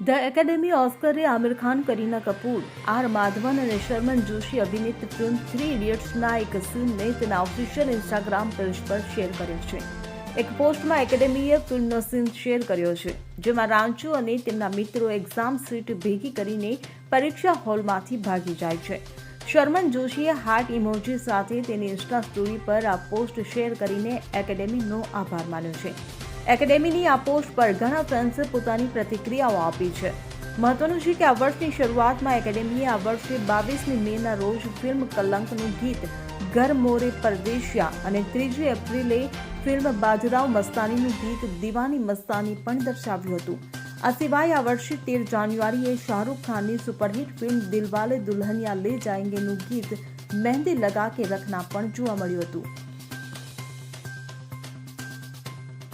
The academy ઓસ્કરે Aamir Khan, Kareena Kapoor, R Madhavan અને શર્મન જોશી અભિનીત ફિલ્મ થ્રી ઇડિયટ્સના એક સીનને તેના ઓફિશિયલ ઇન્સ્ટાગ્રામ પેજ પર શેર કર્યો છે. એક પોસ્ટમાં એકેડેમીએ ફિલ્મનો સીન શેર કર્યો છે, જેમાં રાંચો અને તેમના મિત્રો એક્ઝામ સીટ ભેગી કરીને પરીક્ષા હોલમાંથી ભાગી જાય છે. શર્મન જોશીએ હાર્ટ ઇમોજી સાથે તેની ઇન્સ્ટા સ્ટોરી પર આ પોસ્ટ શેર કરીને એકેડેમીનો આભાર માન્યો છે. એકેડેમીની આ પોસ્ટ પર ઘણા ફેન્સે પોતાની પ્રતિક્રિયાઓ આપી છે. મહત્વનું છે કે આ વર્ષની શરૂઆતમાં એકેડેમીએ આ વર્ષે બાવીસમી મેના રોજ ફિલ્મ કલંકનું ગીત ઘર મોરે પરદેશિયા અને ત્રીજી એપ્રિલે ફિલ્મ બાજરાવ મસ્તાનીનું ગીત દીવાની મસ્તાની પણ દર્શાવ્યું હતું. આ સિવાય આ વર્ષે તેર જાન્યુઆરીએ શાહરૂખ ખાનની સુપરહિટ ફિલ્મ દિલવાલે દુલ્હનિયા લે જાયેંગેનું ગીત મહેંદી લગા કે રખના પણ જોવા મળ્યું હતું.